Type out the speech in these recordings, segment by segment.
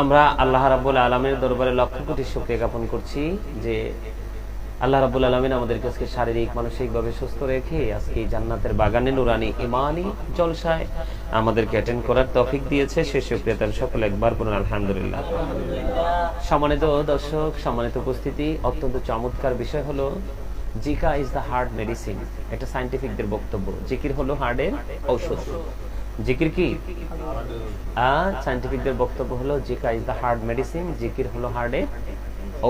আমরা আল্লাহ রাব্বুল আলমের দরবারে লক্ষ কোটি শুক্রিয়া জ্ঞাপন করছি যে আল্লাহ রাব্বুল আলমিন আমাদেরকে আজকে শারীরিক, মানসিকভাবে সুস্থ রেখে আজকে জান্নাতের বাগানে নুরানি, ইমানি জলসায় আমাদেরকে অ্যাটেন্ড করার তফিক দিয়েছে। সে শুক্রিয়া তার সকল একবার পুনর আলহামদুলিল্লাহ। সম্মানিত দর্শক, সম্মানিত উপস্থিতি, অত্যন্ত চমৎকার বিষয় হলো, জিকা ইজ দ্য হার্ট মেডিসিন এটা সাইন্টিফিকদের বক্তব্য। জিকির হলো হার্টের ঔষধ। জিকির কি? সায়েন্টিফিকদের বক্তব্য হলো জিকা ইজ দ্য হার্ড মেডিসিন জিকির হলো হার্ডে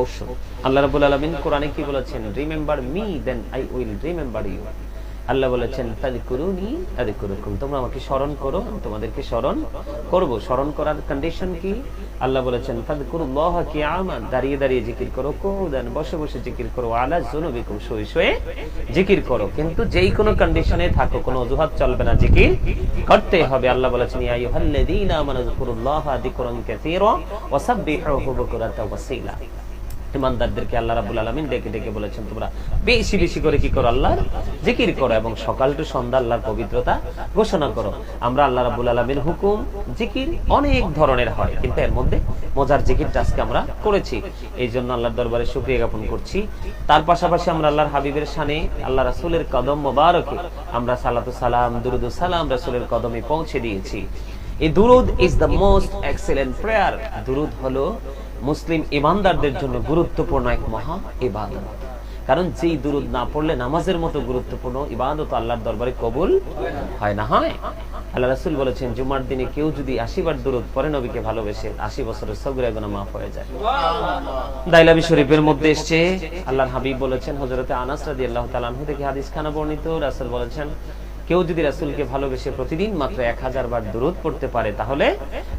ঔষধ। আল্লাহ রাব্বুল আলামিন কোরআনে কি বলেছেন? Remember me then I will remember you আল্লাহ বলেছেন তোমরা আমাকে স্মরণ করো তোমাদেরকে স্মরণ করব। স্মরণ করার কন্ডিশন কি? আল্লাহ বলেছেন দাঁড়িয়ে দাঁড়িয়ে জিকির করো কুউদান বসে বসে জিকির করো, আলা যুনুবিকুম। শুয়ে জিকির করো। কিন্তু যেই কোনো কন্ডিশনে থাকো, কোনো অজুহাত চলবে না, জিকির করতে হবে। আল্লাহ বলেছেন, ইয়া আইয়ুহাল্লাযীনা আমানু যকুরুল্লাহা যিকরান কাসীরা ওয়া সাব্বিহুহু বুকরাতাও ওয়াসীলা। ইমানদারদেরকে আল্লাহ রাব্বুল আলামিন ডেকে ডেকে বলেছেন, তোমরা বেশি বেশি করে কি করো আল্লাহর জিকির করো এবং সকাল টু সন্ধ্যা আল্লাহর পবিত্রতা ঘোষণা করো। আমরা আল্লাহ রাব্বুল আলামিন হুকুম, জিকির অনেক ধরনের হয়, কিন্তু এর মধ্যে মজার জিকিরটা আজকে আমরা করেছি। এই জন্য আল্লাহর দরবারে শুকরিয়া জ্ঞাপন করছি। তার পাশাপাশি আমরা আল্লাহর হাবিবের সানে আল্লাহ রাসূলের কদম মোবারকে আমরা সালাতু সালাম, দুরুদু সালাম রাসূলের কদমে পৌঁছে দিয়েছি। এই দুরুদ is the most excellent prayer দুরুদ হলো মুসলিম ইমানদারদের জন্য গুরুত্বপূর্ণ এক মহা ইবাদত। কারণ যেই দুরুদ না পড়লে নামাজের মতো গুরুত্বপূর্ণ ইবাদত আল্লাহর দরবারে কবুল হয় না হয়? আল্লাহ রাসূল বলেছেন জুমার দিনে কেউ যদি আশিবার দুরুদ পরে নবীকে ভালোবেসে আশি বছরের সগরে গুনাহ মাফ হয়ে যায়। দাইলাবি শরীফের মধ্যে এসেছে আল্লাহর হাবিব বলেছেন হযরতে আনাস রাদিয়াল্লাহু তাআলা আনহু থেকে হাদিস খানা বর্ণিত। রাসুল বলেছেন কেউ যদি রাসুলকে ভালোবেসে প্রতিদিন মাত্র এক হাজার বার দূরত পড়তে পারে, তাহলে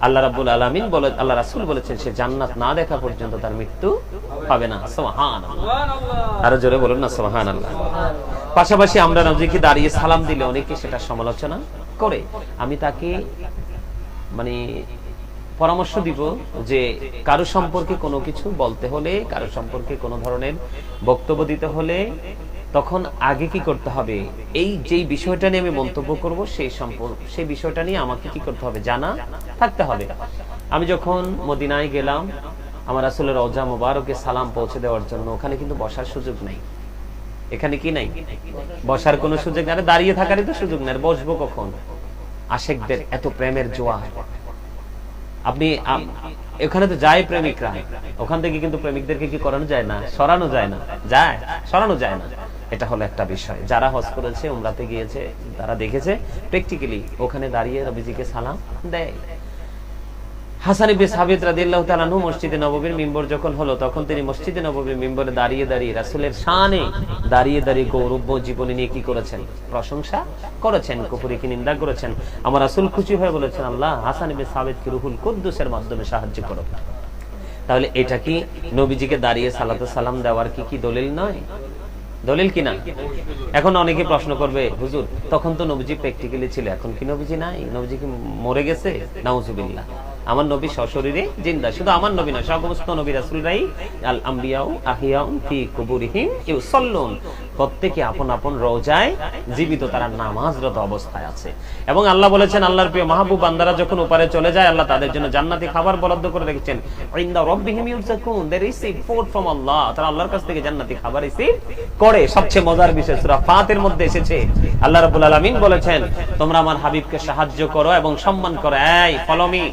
আল্লাহ রাবুল আলমিন বলে, আল্লাহ রাসুল বলেছেন, সে জান্নাত না দেখা পর্যন্ত তার মৃত্যু হবে না। সোহান আরও জোরে বলুন না সোহান আল্লাহ পাশাপাশি আমরা নবীকে দাঁড়িয়ে সালাম দিলে অনেকে সেটা সমালোচনা করে। আমি তাকে মানে পরামর্শ দিব যে কারও সম্পর্কে কোনো কিছু বলতে হলে, কারও সম্পর্কে কোনো ধরনের বক্তব্য দিতে হলে তখন আগে কি করতে হবে? এই যেই বিষয়টা নিয়ে আমি মন্তব্য করব, সেই সম্পর্ক সেই বিষয়টা নিয়ে আমাকে কি করতে হবে জানা থাকতে হবে। আমি যখন মদিনায় গেলাম, আমার আসলে রজা মোবারকে সালাম পৌঁছে দেওয়ার জন্য, ওখানে কিন্তু বসার সুযোগ নেই। এখানে কি নাই? বসার কোনো সুযোগ নেই। দাঁড়িয়ে থাকারই তো সুযোগ নেই। বসবো কখন? আশেকদের এত প্রেমের জোয়ার। আপনি এখানে তো যায় প্রেমিকরা। ওখান থেকে কিন্তু প্রেমিকদেরকে কি করানো যায় না? সরানো যায় না। যায়? সরানো যায় না। এটা হলো একটা বিষয়। যারা হজ করেছে, উমরাতে গিয়েছে, তারা দেখেছে প্র্যাকটিক্যালি ওখানে দাঁড়িয়ে রবিজিকে সালাম দেয়। কি হয়ে সাহায্য করো তাহলে এটা কি নবীজিকে দাঁড়িয়ে সালাতু সালাম দেওয়ার কি কি দলিল নয়? দলিল কিনা এখন অনেকে প্রশ্ন করবে, হুজুর, তখন তো নবীজি প্র্যাকটিক্যালি ছিল, এখন কি নবীজি নাই? নবীজি কি মরে গেছে? নাউজুবিল্লাহ। আমার নবী সশরীরে জিন্দা। শুধু আমার নবী না সমস্ত নবী রাসূলরাই আল আম্বিয়াউ আহিয়াউ ফি কুবুরিহিম ইউসাল্লুন। প্রত্যেকে আপন আপন রোজায় জীবিত, তারা নামাজরত অবস্থায় আছে। এবং আল্লাহ বলেছেন, আল্লাহর প্রিয় মাহবুব বান্দারা যখন উপরে চলে যায়, আল্লাহ তাদের জন্য জান্নাতি খাবার বরাদ্দ করে রেখেছেন। ইনদা রাব্বিহিম ইউরজাকুন দে রিসিভ ফুড ফ্রম আল্লাহ তারা আল্লাহর কাছ থেকে জান্নাতি খাবার রিসিভ করে। সবচেয়ে মজার বিষয়, সূরা ফাতির মধ্যে এসেছে। আল্লাহ রাব্বুল আলামিন বলেছেন, তোমরা আমার হাবিবকে সাহায্য করো এবং সম্মান করো। এই ফলোমি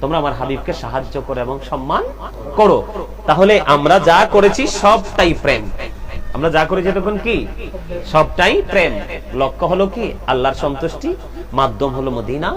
তোমরা আমার হাবিবকে সাহায্য করো এবং সম্মান করো। তাহলে আমরা যা করেছি সবটাই প্রেম। আমরা যা করেছি তখন কি? সবটাই প্রেম। লক্ষ্য হলো কি? আল্লাহর সন্তুষ্টি। মাধ্যম হলো মদিনা।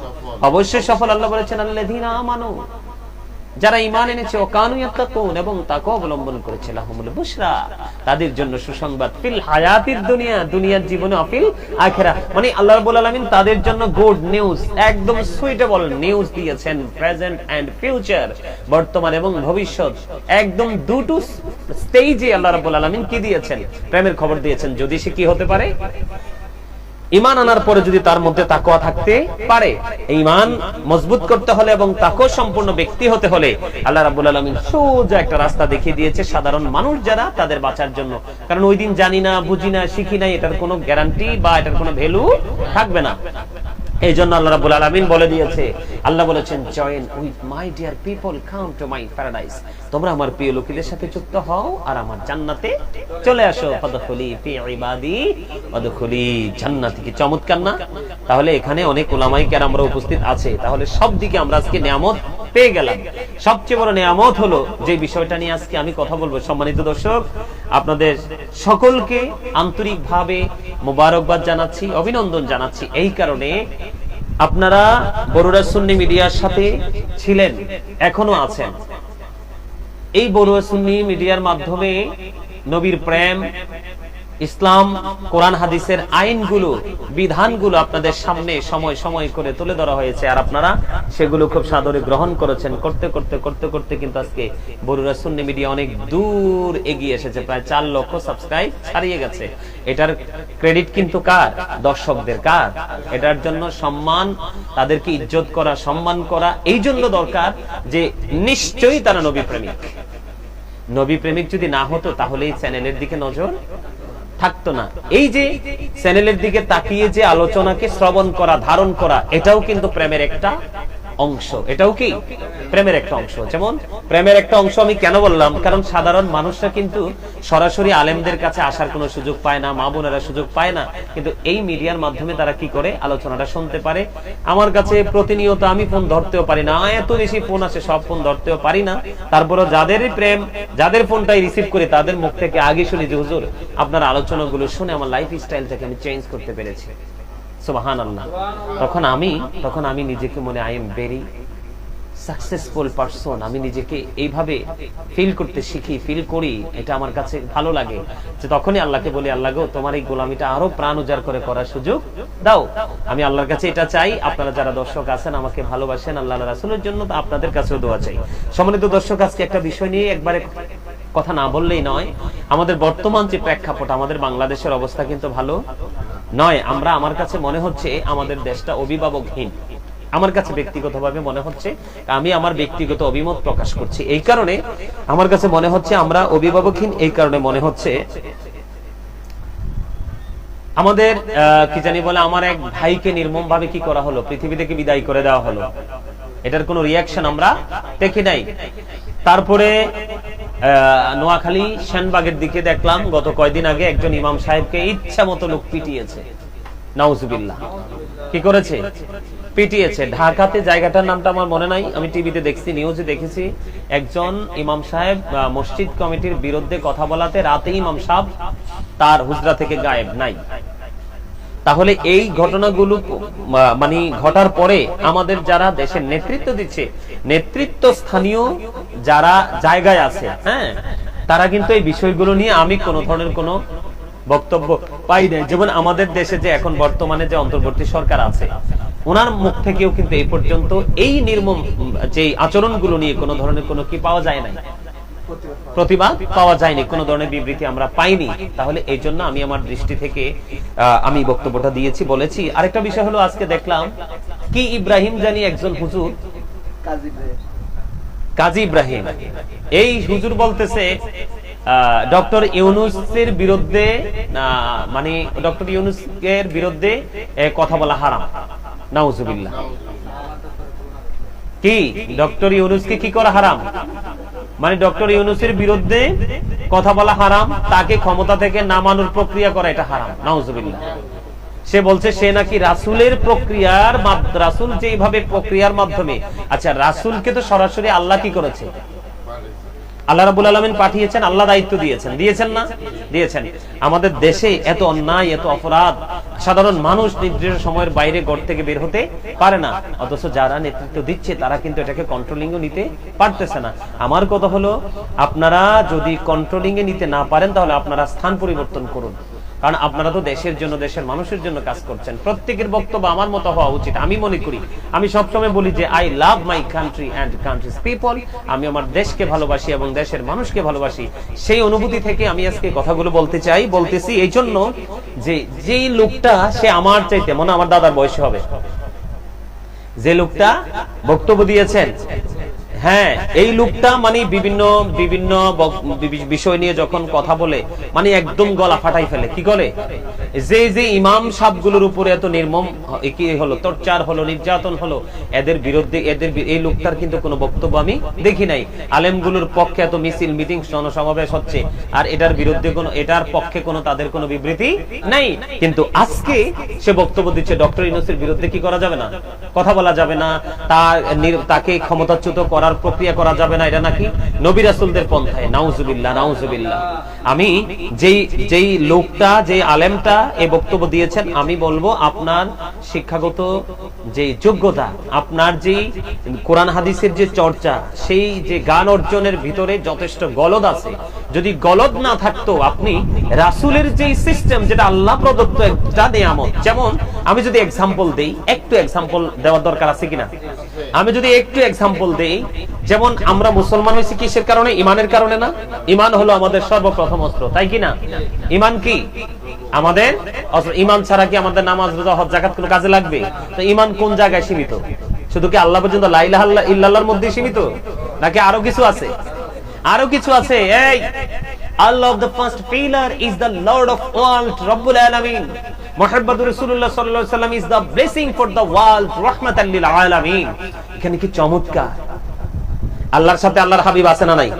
অবশ্যই সফল আল্লাহ বলেছেন আমানু। যারা ইমান এনেছে ও কানু এবং তাকে অবলম্বন করেছে তাদের জন্য সুসংবাদ, ফিল হায়াতির দুনিয়া, দুনিয়ার জীবনে অফিল আখেরা মানে আল্লাহ রাব্বুল আলামিন তাদের জন্য গুড নিউজ, একদম সুইটেবল নিউজ দিয়েছেন, প্রেজেন্ট এন্ড ফিউচার, বর্তমান এবং ভবিষ্যৎ। একদম দুটো স্টেজে আল্লাহ রাব্বুল আলামিন কি দিয়েছেন? প্রেমের খবর দিয়েছেন। যদি সে কি হতে পারে? ইমান আনার পরে যদি তার মধ্যে তাকোয়া থাকতে পারে ইমান মজবুত করতে হলে এবং তাকো সম্পূর্ণ ব্যক্তি হতে হলে আল্লাহ রাবুল আলমী সোজা একটা রাস্তা দেখিয়ে দিয়েছে সাধারণ মানুষ যারা তাদের বাঁচার জন্য। কারণ ওই দিন জানি না, বুঝি না, শিখি না এটার কোনো গ্যারান্টি বা এটার কোনো ভ্যালু থাকবে না। এই জন্য আল্লাহ রাব্বুল আলামিন বলে দিয়েছে। আল্লাহ বলেছেন join with my dear people come to my paradise তোমরা আমার প্রিয় লোকেদের সাথে যুক্ত হও আর আমার জান্নাতে চলে আসো। ফাদখুলি ফি ইবাদি ওয়াদখুলি জান্নাতি। কি চমৎকার না? তাহলে এখানে অনেক উলামায়ে আমরা উপস্থিত আছে। তাহলে সব দিকে আমরা আজকে নিয়ামত পেয়ে গেলাম। সবচেয়ে বড় নিয়ামত হলো যে বিষয়টা নিয়ে আজকে আমি কথা বলব। সম্মানিত দর্শক, আপনাদের সকলকে আন্তরিকভাবে মোবারকবাদ জানাচ্ছি, অভিনন্দন জানাচ্ছি। এই কারণে আপনারা বড়ুরা সুন্নি মিডিয়ার সাথে ছিলেন, এখনও আছেন। এই বড়ুয়া সুন্নি মিডিয়ার মাধ্যমে নবীর প্রেম ইসলাম, কোরআন হাদিসের আইনগুলো, বিধানগুলো আপনাদের সামনে সময় সময় করে তুলে ধরা হয়েছে। আর আপনারা সেগুলো খুব সাদরে গ্রহণ করেছেন। করতে করতে করতে করতে কিন্তু আজকে বরুরা সুন্নি মিডিয়া অনেক দূর এগিয়ে এসেছে। প্রায় চার লক্ষ সাবস্ক্রাইব ছাড়িয়ে গেছে। এটার ক্রেডিট কিন্তু কার? দর্শকদের কার? এটার জন্য সম্মান, তাদেরকে ইজ্জত করা, সম্মান করা, এই জন্য দরকার যে নিশ্চয়ই তারা নবী প্রেমিক নবী প্রেমিক যদি না হতো, তাহলে এই চ্যানেলের দিকে নজর থাকতো না। এই যে চ্যানেলের দিকে তাকিয়ে যে আলোচনাকে শ্রবণ করা, ধারণ করা, এটাও কিন্তু প্রেমের একটা অংশ। এটাও কি? প্রেমের একটা অংশ। যেমন, প্রেমের একটা অংশ আমি কেন বললাম? কারণ সাধারণ মানুষরা কিন্তু সরাসরি আলেমদের কাছে আসার কোনো সুযোগ পায় না, মা বোনেরা সুযোগ পায় না। কিন্তু এই মিডিয়ার মাধ্যমে তারা কি করে? আলোচনাটা শুনতে পারে। আমার কাছে প্রতিনিয়ত আমি ফোন ধরতেও পারি না। এত বেশি ফোন আছে, সব ফোন ধরতেও পারি না। তারপরে যাদের প্রেম, যাদের ফোনটাই রিসিভ করে, তাদের মুখ থেকে আগে শুনি যে, হুজুর, আপনার আলোচনাগুলো শুনে আমার লাইফ স্টাইলটাকে আমি চেঞ্জ করতে পেরেছি। সুবাহান তখন আমি তখন আমি নিজেকে মনে I am very successful person আমি নিজেকে এইভাবে ফিল করতে শিখি ফিল করি, এটা আমার কাছে ভালো লাগে। যে তখনই আল্লাহকে বলি, আল্লাহ গো, তোমার এই গোলামিটা আরও প্রাণ উজাড় করে করার সুযোগ দাও। আমি আল্লাহর কাছে এটা চাই, আপনারা যারা দর্শক আছেন, আমাকে ভালোবাসেন, আল্লাহ রাসুলের জন্য আপনাদের কাছেও দোয়া চাই। সম্মানিত দর্শক, আজকে একটা বিষয় নিয়ে একবারে কথা না বললেই নয়, আমাদের বর্তমান যে প্রেক্ষাপট, আমাদের বাংলাদেশের অবস্থা কিন্তু ভালো। নয়, আমরা আমার কাছে মনে হচ্ছে আমাদের দেশটা অভিভাবকহীন। আমার কাছে ব্যক্তিগতভাবে মনে হচ্ছে, আমি আমার ব্যক্তিগত অভিমত প্রকাশ করছি। এই কারণে আমার কাছে মনে হচ্ছে আমরা অভিভাবকহীন, এই কারণে মনে হচ্ছে আমাদের কি জানি বলে, আমার এক ভাইকে নির্মম ভাবে কি করা হলো? পৃথিবী থেকে বিদায় করে দেওয়া হলো। এটার কোনো রিয়াকশন আমরা দেখি নাই। তারপরে নোয়াখালী সেনবাগের দিকে দেখলাম, গত কয়দিন আগে একজন ইমাম সাহেবকে ইচ্ছা মতো লোক পিটিয়েছে। নাউজুবিল্লাহ। কি করেছে? পিটিয়েছে। ঢাকাতে জায়গাটার নামটা আমার মনে নাই, আমি টিভিতে দেখছি, নিউজে দেখেছি। একজন ইমাম সাহেব মসজিদ কমিটির বিরুদ্ধে কথা বলাতে রাতে ইমাম সাহেব তার হুজরা থেকে গায়েব নাই। তাহলে এই ঘটনাগুলো মানে ঘটার পরে আমাদের যারা দেশের নেতৃত্ব দিচ্ছে, নেতৃত্ব স্থানীয় যারা জায়গায় আছে হ্যাঁ তারা কিন্তু এই বিষয়গুলো নিয়ে আমি কোন ধরনের কোনো বক্তব্য পাই নাই। যেমন আমাদের দেশে যে এখন বর্তমানে যে অন্তর্বর্তী সরকার আছে, ওনার মুখ থেকেও কিন্তু এই পর্যন্ত এই নির্মম যে আচরণগুলো নিয়ে কোনো ধরনের কোনো কি পাওয়া যায় নাই। প্রতিবাদ পাওয়া যায়নি কোনো ধরনের বিবৃতি আমরা পাইনি। তাহলে এই জন্য আমি আমার দৃষ্টি থেকে আমি বক্তব্যটা দিয়েছি বলেছি। আরেকটা বিষয় হলো আজকে দেখলাম কি ইব্রাহিম জানি একজন হুজুর? কাজী ইব্রাহিম। এই হুজুর বলতেছে ডক্টর ইউনুসের বিরুদ্ধে মানে ডক্টর ইউনুসের বিরুদ্ধে কথা বলা হারাম। নাউজুবিল্লাহ। কি? ডক্টর ইউনুসকে কি করা হারাম? মানে ডক্টর ইউনুসের বিরুদ্ধে কথা বলা হারাম, তাকে ক্ষমতা থেকে নামানোর প্রক্রিয়া করা এটা হারাম, নাউজুবিল্লাহ। সে বলছে, সে নাকি রাসুলের প্রক্রিয়ার রাসুল যেভাবে প্রক্রিয়ার মাধ্যমে আচ্ছা রাসুলকে তো সরাসরি আল্লাহ কি করেছে? আল্লাহ রাবুল আলমিন পাঠিয়েছেন, আল্লাহ দায়িত্ব দিয়েছেন। দিয়েছেন না? দিয়েছেন। আমাদের দেশে এত অন্যায়, এত অপরাধ, সাধারণ মানুষ নির্দিষ্ট সময়ের বাইরে গড় থেকে বের হতে পারে না। অথচ যারা নেতৃত্ব দিচ্ছে, তারা কিন্তু এটাকে কন্ট্রোলিংও নিতে পারতেছে না। আমার কথা হলো, আপনারা যদি কন্ট্রোলিং এ নিতে না পারেন, তাহলে আপনারা স্থান পরিবর্তন করুন। কারণ আপনারা তো দেশের জন্য, দেশের মানুষের জন্য কাজ করছেন। প্রত্যেকের বক্তব্য আমার মতো হওয়া উচিত, আমি মনে করি। আমি সবসময় বলি যে I love my country and country's people আমি আমার দেশকে ভালোবাসি এবং দেশের মানুষকে ভালোবাসি। সেই অনুভূতি থেকে আমি আজকে কথাগুলো বলতে চাই, বলতেছি এই জন্য যে, যেই লোকটা, সে আমার চাইতে, মনে আমার দাদার বয়স হবে। যে লোকটা বক্তব্য দিয়েছেন হ্যাঁ এই লোকটা মানে বিভিন্ন বিভিন্ন বিষয় নিয়ে যখন কথা বলে মানে একদম গলা ফাটাই ফেলে। কি করে? যে যে ইমাম সাহেবগুলোর উপরে এত নির্মম কি হলো? টর্চার হলো, নির্যাতন হলো, এদের বিরুদ্ধে, এদের এই লোকটার কিন্তু কোনো বক্তব্য আমি দেখি নাই। আলেমগুলোর পক্ষে এত মিছিল, মিটিং, জনসমাবেশ হচ্ছে, আর এটার বিরুদ্ধে কোনো, এটার পক্ষে কোনো, তাদের কোনো বিবৃতি নাই। কিন্তু আজকে সে বক্তব্য দিচ্ছে ডক্টর ইউনুসের বিরুদ্ধে কি করা যাবে না? কথা বলা যাবে না। তার তাকে ক্ষমতাচ্যুত করার প্রক্রিয়া করা যাবে না, এটা নাকি নবী রাসূলদের পন্থায়। নাউজুবিল্লাহ নাউজুবিল্লাহ। আমি যেই যেই লোকটা যে আলেমটা এই বক্তব্য দিয়েছেন, আমি বলব আপনার শিক্ষাগত যে যোগ্যতা, আপনার যে কোরআন হাদিসের যে চর্চা, সেই যে গান অর্জনের ভিতরে যথেষ্ট গলদ আছে। যদি গলদ না থাকতো, আপনি রাসূলের যে সিস্টেম যেটা আল্লাহ প্রদত্ত একটা নিয়ামত, যেমন আমি যদি এক্সাম্পল দেই, একটু এক্সাম্পল দেওয়ার দরকার আছে কিনা? আমি যদি একটু এক্সাম্পল দেই যেমন আমরা মুসলমান হয়েছি কিসের কারণে? ইমানের কারণে না? ইমান হলো আমাদের সর্বপ্রথম অস্ত্র, তাই কি না? ইমান কি? আমাদের ইমান ছাড়া কি আমাদের নামাজ, রোজা, হজ জাকাত কোনো কাজে লাগবে? তো ইমান কোন জায়গায় সীমিত? শুধু কি আল্লাহ পর্যন্ত লাইলাহ ইল্লাল্লাহর মধ্যে সীমিত? নাকি আরও কিছু আছে? আরও কিছু আছে? এই, আল্লাহ of the first pillar is the lord of world রব্বুল আলামিন। মুহাম্মদুর রাসূলুল্লাহ সাল্লাল্লাহু আলাইহি ওয়াসাল্লাম is the blessing for the world রাহমাতাল লিল আলামিন। এখানে কি চমৎকার? আল্লাহর সাথে আল্লাহর হাবিব আছে না নাই?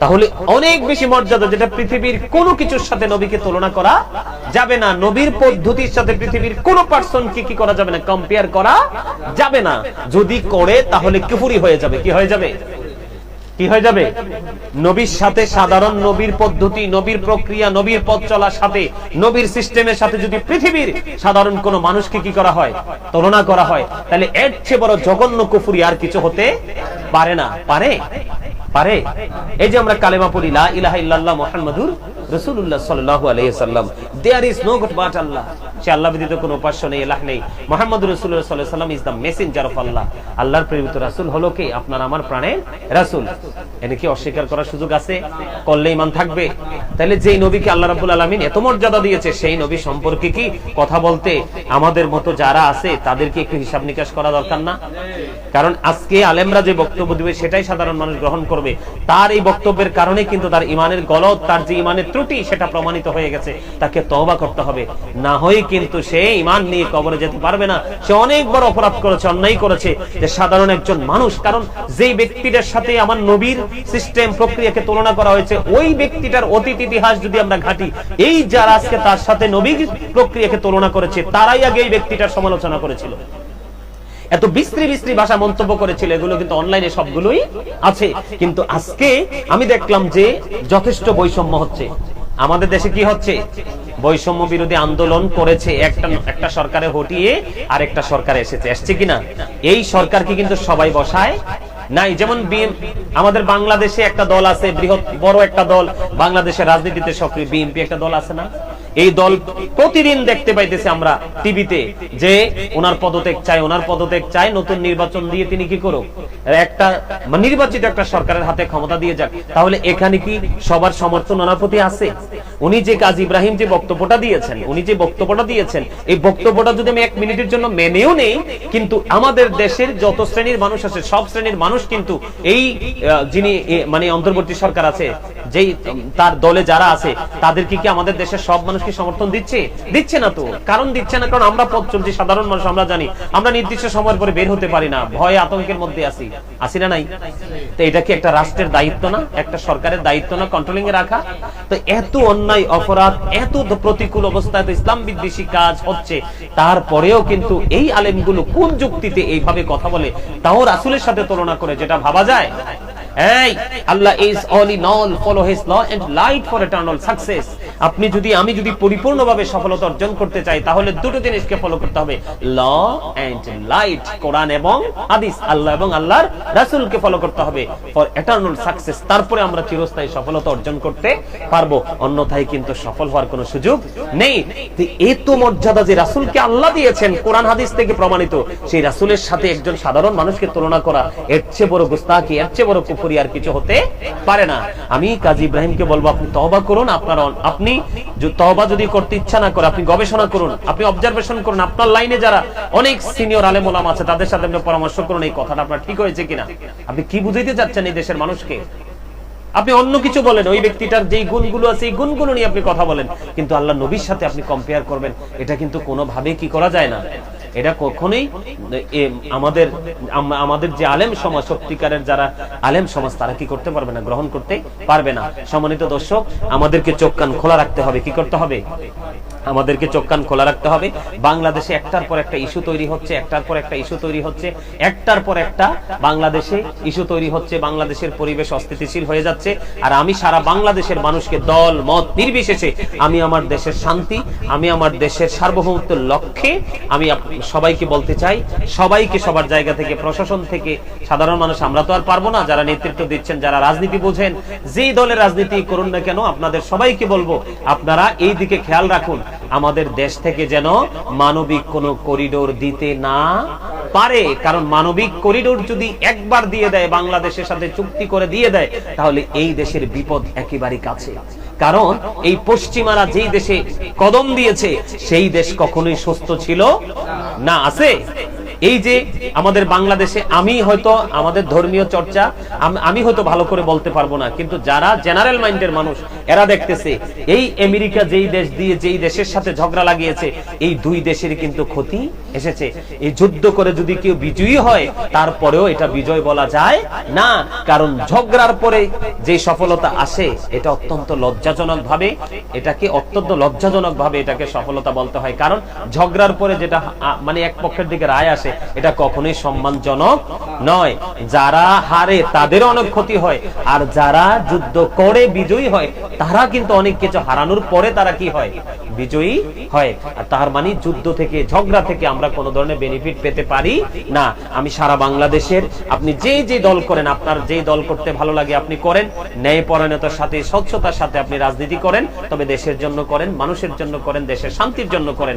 তাহলে অনেক বেশি মর্যাদা যেটা পৃথিবীর কোনো কিছুর সাথে নবীকে তুলনা করা যাবে না। নবীর পদ্ধতির সাথে পৃথিবীর কোনো পার্সন কি কি করা যাবে না? কম্পেয়ার করা যাবে না। যদি করে, তাহলে কুফুরি হয়ে যাবে। কি হয়ে যাবে? কি হয়ে যাবে? নবীর সাথে সাধারণ নবীর পদ্ধতি, নবীর প্রক্রিয়া, নবীর পথ চলার সাথে, নবীর সিস্টেমের সাথে যদি পৃথিবীর সাধারণ কোন মানুষকে কি করা হয়? তুলনা করা হয়? তাহলে এর চেয়ে বড় জঘন্য কুফুরি আর কিছু হতে পারে না। পারে? পারে। এই যে আমরা কালেমা পড়ি, লা ইলাহা ইল্লাল্লাহ মুহাম্মাদুর রাসূলুল্লাহ সাল্লাল্লাহু আলাইহি সাল্লাম। There is no god but আল্লাহ সে আল্লাহ ব্যতীত কোনো উপাস্য নেই ইলাহ নেই। মুহাম্মাদুর রাসূলুল্লাহ সাল্লাল্লাহু আলাইহি সাল্লাম ইজ দ্য মেসেঞ্জার অফ আল্লাহ আল্লাহর প্রেরিত রাসূল হলো কে? আপনার আমার প্রাণের রাসূল। এনে কি অস্বীকার করার সুযোগ আছে? করলে ইমান থাকবে। তাহলে যেই নবীকে আল্লাহ রাব্বুল আলামিন এত মর্যাদা দিয়েছে, সেই নবী সম্পর্কে কি কথা বলতে আমাদের মতো যারা আছে, তাদেরকে একটু হিসাব নিকাশ করা দরকার না? কারণ আজকে আলেমরা যে বক্তব্য দিবে সেটাই সাধারণ মানুষ গ্রহণ করবে। তার এই বক্তব্যের কারণে কিন্তু তার ইমানের গলদ তার যে ইমানের ত্রুটি, সেটা প্রমাণিত হয়ে গেছে। তাকে তওবা করতে হবে। না হয় কিন্তু সে ইমান নিয়ে কবরে যেতে পারবে না। সে অনেক বড় অপরাধ করেছে, অন্যায় করেছে যে সাধারণ একজন মানুষ। কারণ যেই ব্যক্তিটার সাথে আমার নবীর সিস্টেম প্রক্রিয়াকে তুলনা করা হয়েছে, ওই ব্যক্তিটার অতীত ইতিহাস যদি আমরা ঘাটি, এই যারা আজকে তার সাথে নবীর প্রক্রিয়াকে তুলনা করেছে, তারাই আগে এই ব্যক্তিটার সমালোচনা করেছিল। এত বিশ্রী বিশ্রী ভাষা মন্তব্য করেছিল, এগুলো কিন্তু অনলাইনে সবগুলোই আছে। কিন্তু আজকে আমি দেখলাম যে যথেষ্ট বৈষম্য হচ্ছে। আমাদের দেশে কি হচ্ছে? বৈষম্য বিরোধী আন্দোলন করেছে একটা একটা সরকারে হটিয়ে আর একটা সরকার এসেছে। এসছে কিনা? এই সরকারকে কিন্তু সবাই বসায় নাই। যেমন আমাদের বাংলাদেশে একটা দল আছে, বৃহৎ বড় একটা দল। বাংলাদেশের রাজনীতিতে সক্রিয় বিএনপি একটা দল আছে না? এই দল প্রতিদিন দেখতে পাইতেছে আমরা টিভিতে যে ওনার পদত্যাগ চাই ওনার পদত্যাগ চাই নতুন নির্বাচন দিয়ে তিনি কি করুক? একটা নির্বাচিত একটা সরকারের হাতে ক্ষমতা দিয়ে যাক। তাহলে এখানে কি সবার সমর্থন ওনার প্রতি আছে? উনি যে কাজ ইব্রাহিম যে বক্তব্যটা দিয়েছেন, উনি যে বক্তব্যটা দিয়েছেন, এই বক্তব্যটা যদি আমি এক মিনিটের জন্য মেনেও নেই, কিন্তু আমাদের দেশের যত শ্রেণির মানুষ আছে, সব শ্রেণির মানুষ কিন্তু এই যিনি মানে অন্তর্বর্তী সরকার আছে, যেই তার দলে যারা আছে, তাদেরকে কি আমাদের দেশের সব মানুষ কি সমর্থন দিচ্ছে? দিচ্ছে না তো। কারণ দিচ্ছে না, কারণ আমরা পথ চলছি, সাধারণ মানুষ, আমরা জানি। আমরা নির্দিষ্ট সময়ের পরে বের হতে পারি না। ভয় আতঙ্কের মধ্যে আছি। আসি না নাই? তো এটা কি একটা রাষ্ট্রের দায়িত্ব না? একটা সরকারের দায়িত্ব না? কন্ট্রোলিং এ রাখা? তো এত অন্যায়, অপরাধ, এত প্রতিকূল অবস্থায় তো ইসলাম বিদ্বেষী কাজ হচ্ছে। তারপরেও কিন্তু এই আলেমগুলো কোন যুক্তিতে এইভাবে কথা বলে? তাও রাসুলের সাথে তুলনা করে যেটা ভাবা যায়। এই, আল্লাহ is all in all follow his law and light for eternal success আপনি যদি, আমি যদি পরিপূর্ণভাবে সফলতা অর্জন করতে চাই, তাহলে দুটো জিনিসকে ফলো করতে হবে। ল এন্ড লাইট কোরআন এবং হাদিস আল্লাহ এবং আল্লাহর রাসূলকে ফলো করতে হবে। ফর এটারনাল সাকসেস তারপরে আমরা চিরস্থায়ী সফলতা অর্জন করতে পারব। অন্যথায় কিন্তু সফল হওয়ার কোনো সুযোগ নেই। তো এত মর্যাদা যে রাসূলকে আল্লাহ দিয়েছেন কোরআন হাদিস থেকে প্রমাণিত, সেই রাসূলের সাথে একজন সাধারণ মানুষকে তুলনা করা, এর চেয়ে বড় গুস্তাকি এর চেয়ে বড় কুফরি আর কিছু হতে পারে না। আমি কাজী ইব্রাহিমকে বলব, আপনি তওবা করুন, আপনার অন- আপনি যে তওবা যদি করতে ইচ্ছা না করে, আপনি গবেষণা করুন, আপনি অবজারভেশন করুন। আপনার লাইনে যারা অনেক সিনিয়র আলেম ওলাম আছে, তাদের সাথে আপনি পরামর্শ করুন এই কথাটা আপনার ঠিক হয়েছে কিনা। আপনি কি বুঝাইতে চাচ্ছেন এই দেশের মানুষকে? আপনি অন্য কিছু বলেন, ওই ব্যক্তিটার যেই গুণগুলো আছে, এই গুণগুলো নিয়ে আপনি কথা বলেন। কিন্তু আল্লাহ নবীর সাথে আপনি কম্পেয়ার করবেন, এটা কিন্তু কোনোভাবে কি করা যায় না। এটা কখনোই আমাদের আমাদের যে আলেম সমাজ, সত্যিকারের যারা আলেম সমাজ, তারা কি করতে পারবে না, গ্রহণ করতে পারবে না। সম্মানিত দর্শক, আমাদেরকে চোখ কান খোলা রাখতে হবে, কি করতে হবে? আমাদেরকে চোখ কান খোলা রাখতে হবে। বাংলাদেশে একটার পর একটা ইস্যু তৈরি হচ্ছে, একটার পর একটা ইস্যু তৈরি হচ্ছে, একটার পর একটা বাংলাদেশে ইস্যু তৈরি হচ্ছে, বাংলাদেশের পরিবেশ অস্থিতিশীল হয়ে যাচ্ছে। আর আমি সারা বাংলাদেশের মানুষকে দল, মত নির্বিশেষে আমি আমার দেশের শান্তি, আমি আমার দেশের সার্বভৌমত্বের লক্ষ্যে আমি সবাইকে বলতে চাই, সবাইকে সবার জায়গা থেকে, প্রশাসন থেকে, সাধারণ মানুষ, আমরা তো আর পারব না। যারা নেতৃত্ব দিচ্ছেন, যারা রাজনীতি বোঝেন, যেই দলের রাজনীতি করুন না কেন, আপনাদের সবাইকে বলব, আপনারা এই দিকে খেয়াল রাখুন। আমাদের দেশ থেকে যেন মানবিক কোনো করিডোর দিতে না পারে। কারণ মানবিক করিডোর যদি একবার দিয়ে দেয়, বাংলাদেশের সাথে চুক্তি করে দিয়ে দেয়, তাহলে এই দেশের বিপদ একেবারে কাছে। কারণ এই পশ্চিমারা যেই দেশে কদম দিয়েছে, সেই দেশ কখনোই সুস্থ ছিল না। আছে? এই যে আমাদের বাংলাদেশে আমি হয়তো, আমাদের ধর্মীয় চর্চা, আমি হয়তো ভালো করে বলতে পারব না, কিন্তু যারা জেনারেল মাইন্ডের মানুষ এরা দেখতেছে, এই আমেরিকা যেই দেশ দিয়ে যেই দেশের সাথে ঝগড়া লাগিয়েছে, এই দুই দেশের কিন্তু ক্ষতি এসেছে। এই যুদ্ধ করে যদি কেউ বিজয়ী হয়, তারপরেও এটা বিজয় বলা যায় না। কারণ ঝগড়ার পরে যে সফলতা আসে, এটা অত্যন্ত লজ্জাজনক ভাবে এটাকে অত্যন্ত লজ্জাজনক ভাবে এটাকে সফলতা বলতে হয়। কারণ ঝগড়ার পরে যেটা মানে এক পক্ষের দিকে রায় আসে, এটা কখনোই সম্মানজনক নয়। যারা হারে তাদেরও অনেক ক্ষতি হয়, আর যারা যুদ্ধ করে বিজয়ী হয় তারা কিন্তু অনেক কিছু হারানোর পরে তারা কি হয়? বিজয়ী হয়। আর তার মানে যুদ্ধ থেকে, ঝগড়া থেকে আমরা কোনো ধরনের বেনিফিট পেতে পারি না। আমি সারা বাংলাদেশের, আপনি যে যে দল করেন, আপনার যে দল করতে ভালো লাগে আপনি করেন। ন্যায় পরায়ণতার সাথে, স্বচ্ছতার সাথে আপনি রাজনীতি করেন। তবে দেশের জন্য করেন, মানুষের জন্য করেন, দেশের শান্তির জন্য করেন।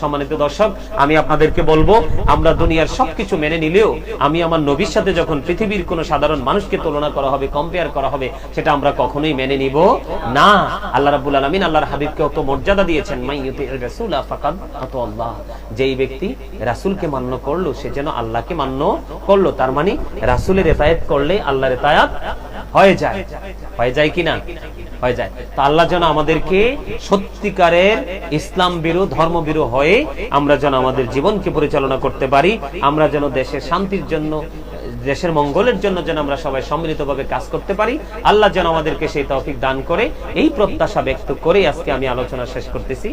সম্মানিত দর্শক, আমি আপনাদেরকে বলব, আমরা দুনিয়ার সবকিছু মেনে নিলেও আমি আমার নবীর সাথে যখন পৃথিবীর কোনো সাধারণ মানুষকে তুলনা করা হবে কম্পেয়ার করা হবে, সেটা আমরা কখনোই মেনে নিব না। আল্লাহ রাব্বুল আলামিন আল্লাহর হাবিবকে অত মর্যাদা দিয়েছেন আল্লাহ। যেই ব্যক্তি রাসূলকে মান্য করল, সে যেন আল্লাহকে মান্য করল। তার মানে রাসূলের এতায়াত করলে আল্লাহর এতায়াত হয়ে যায়। হয়ে যায় কিনা? হয়ে যায়। তো আল্লাহ যেন আমাদেরকে সত্যিকারের ইসলাম বিরু ধর্ম বিরু হয়ে আমরা যেন আমাদের জীবনকে পরিচালনা করতে পারি, আমরা যেন দেশের শান্তির জন্য, দেশের মঙ্গলের জন্য যেন আমরা সবাই সম্মিলিতভাবে কাজ করতে পারি। আল্লাহ যেন আমাদেরকে সেই তৌফিক দান করে, এই প্রত্যাশা ব্যক্ত করে আজকে আমি আলোচনা শেষ করতেছি।